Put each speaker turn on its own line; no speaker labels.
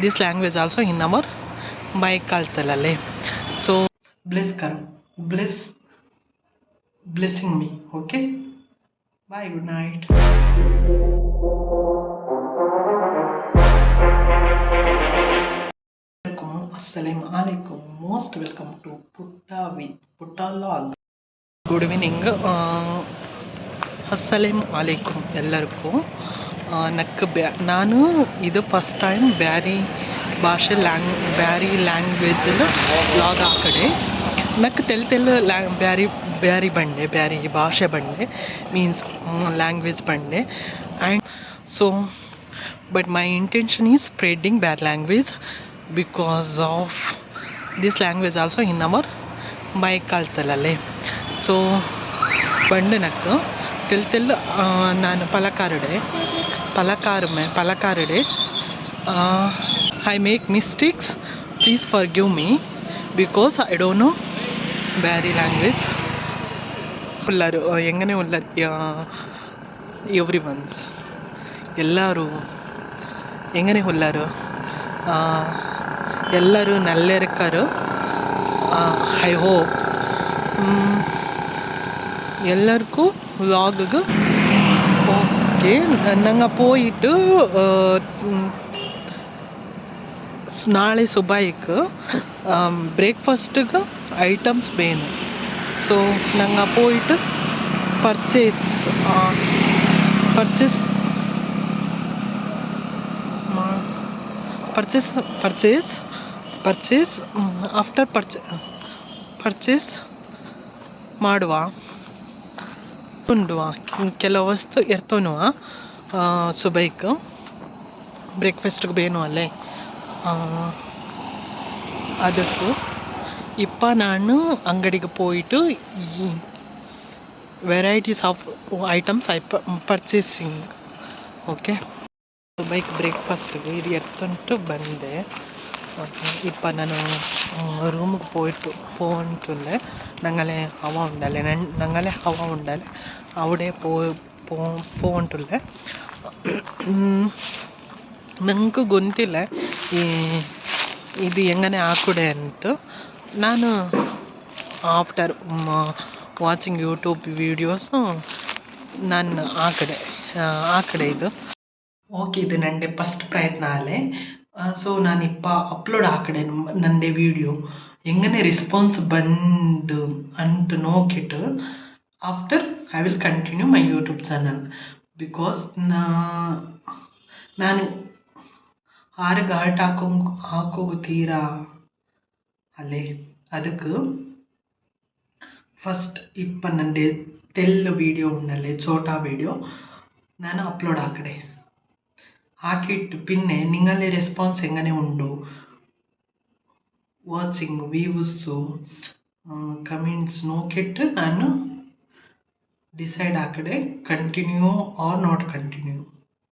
this language also in our Baikaltalale. So bless Karo, bless, blessing me. Okay. Bye. Good night. Welcome. Assalamu alaikum. Most welcome to Putta with Putta Log. Good evening ಅಸ್ಸಲಾಮ್ ಅಲೈಕುಮ್ ಎಲ್ಲರಿಗೂ ನಕ್ ಬ್ಯಾ ನಾನು ಇದು first time Beary ಭಾಷೆ lang, Beary ಲ್ಯಾಂಗ್ವೇಜಲ್ಲಿ ಆ ಕಡೆ. ನಕ್ ತೆಲ್ ತೆಲ್ ಲ್ಯಾ ಬ್ಯಾರಿ ಬ್ಯಾರಿ ಬಂಡೆ, ಬ್ಯಾರಿ ಭಾಷೆ ಬಂಡೆ ಮೀನ್ಸ್ ಲ್ಯಾಂಗ್ವೇಜ್ ಬಂಡೆ. And so but my intention is spreading Beary language because of this language also in our my ಕಾಲ್ತಲಲ್ಲೇ so ಬಂಡೆ ನಕ್ಕು ತೆಲ್ ತೆಲ್ ನಾನು ಪಲಕಾರಡೆ palakar mein palakkaride uh, i make mistakes please forgive me because i don't know bari language ಎಲ್ಲರೂ ಹೆಂಗನೇ huller every ones ಎಲ್ಲರೂ ಹೆಂಗನೇ ಉಲ್ಲಾರು ಎಲ್ಲರೂ ನಲ್ಲೆರಕರು I hope ಎಲ್ಲರಿಗೂ ವ್ಲಾಗ್ಗೆ okay ನಂಗೆ போயிட்டு ನಾಳೆ ಸುಬಾಯಿಗೆ ಬ್ರೇಕ್ಫಾಸ್ಟಿಗೆ ಐಟಮ್ಸ್ ಬೇನು ಸೊ ನಂಗೆ போயிட்டு purchase purchase purchase purchase purchase after purchase purchase ಮಾಡುವ ಉಂಡು ಕೆಲವು ವಸ್ತು ಇರ್ತವನು ಸುಬೈಕ್. ಬ್ರೇಕ್ಫಾಸ್ಟ್ಗೆ ಬೇನು ಅಲ್ಲೇ. ಅದಕ್ಕೂ. ಇಪ್ಪ ನಾನು ಅಂಗಡಿಗೆ ಪೋಯಿಟ್ಟು varieties of items I purchasing. Okay? Bike ಬ್ರೇಕ್ಫಾಸ್ಟ್ಗೆ ಇದು ಎತ್ತಂಟು ಬಂದೆ. ಓಕೆ ಇಪ್ಪ ನಾನು ರೂಮಿಗೆ ಪೋಯಿಟ್ಟು ಪೋಂಟುಂಡೆ ನಂಗಲೇ ಹವಾ ಉಂಡಲೆ ನನ್ ನಂಗಲೇ ಹವಾ ಉಂಡಲೆ ಅವಡೆ ಪೋ ಪೋ ಪೋಂಟುಂಡೆ ನಂಗೆ ಗೊತ್ತಿಲ್ಲ ಈ ಇದು ಹೆಂಗನೆ ಹಾಕುಡೆ ಅಂತು ನಾನು ಆಫ್ಟರ್ ವಾಚಿಂಗ್ ಯೂಟ್ಯೂಬ್ ವೀಡಿಯೋಸು ನಾನು ಆ ಕಡೆ ಆ ಕಡೆ ಇದು ಓಕೆ ಇದು ನನಗೆ ಫಸ್ಟ್ ಪ್ರಯತ್ನ ಅಲ್ಲೇ ಸೊ ನಾನಿಪ್ಪ ಅಪ್ಲೋಡ್ ಆಕಡೆ ನಂದೇ ವೀಡಿಯೋ ಹೆಂಗನೆ ರೆಸ್ಪಾನ್ಸ್ ಬಂದು ಅಂತ ನೋಕಿಟ್ಟು after I will continue my YouTube channel because ನಾ, ನಾನು ಆರು ಹರ್ಟ್ ಹಾಕೋ ಹಾಕೋಗು ತೀರಾ ಅಲ್ಲೇ, ಅದಕ್ಕೆ ಫಸ್ಟ್ ಇಪ್ಪ ನಂದೇ ತೆಲ್ಲ ವೀಡಿಯೋ ಉಂಡಲ್ಲೇ ಚೋಟಾ ವೀಡಿಯೋ ನಾನು ಅಪ್ಲೋಡ್ ಆಕಡೆ ಹಾಕಿಟ್ಟು ಪಿನ್ನೆ ನಿಂಗಲ್ಲಿ ರೆಸ್ಪಾನ್ಸ್ ಹೆಂಗನೆ ಉಂಡು ವಾಚಿಂಗ್ ವ್ಯೂಸು ಕಮೆಂಟ್ಸ್ ನೋಕಿಟ್ಟು ನಾನು ಡಿಸೈಡ್ ಆ ಕಡೆ ಕಂಟಿನ್ಯೂ ಆರ್ ನಾಟ್ ಕಂಟಿನ್ಯೂ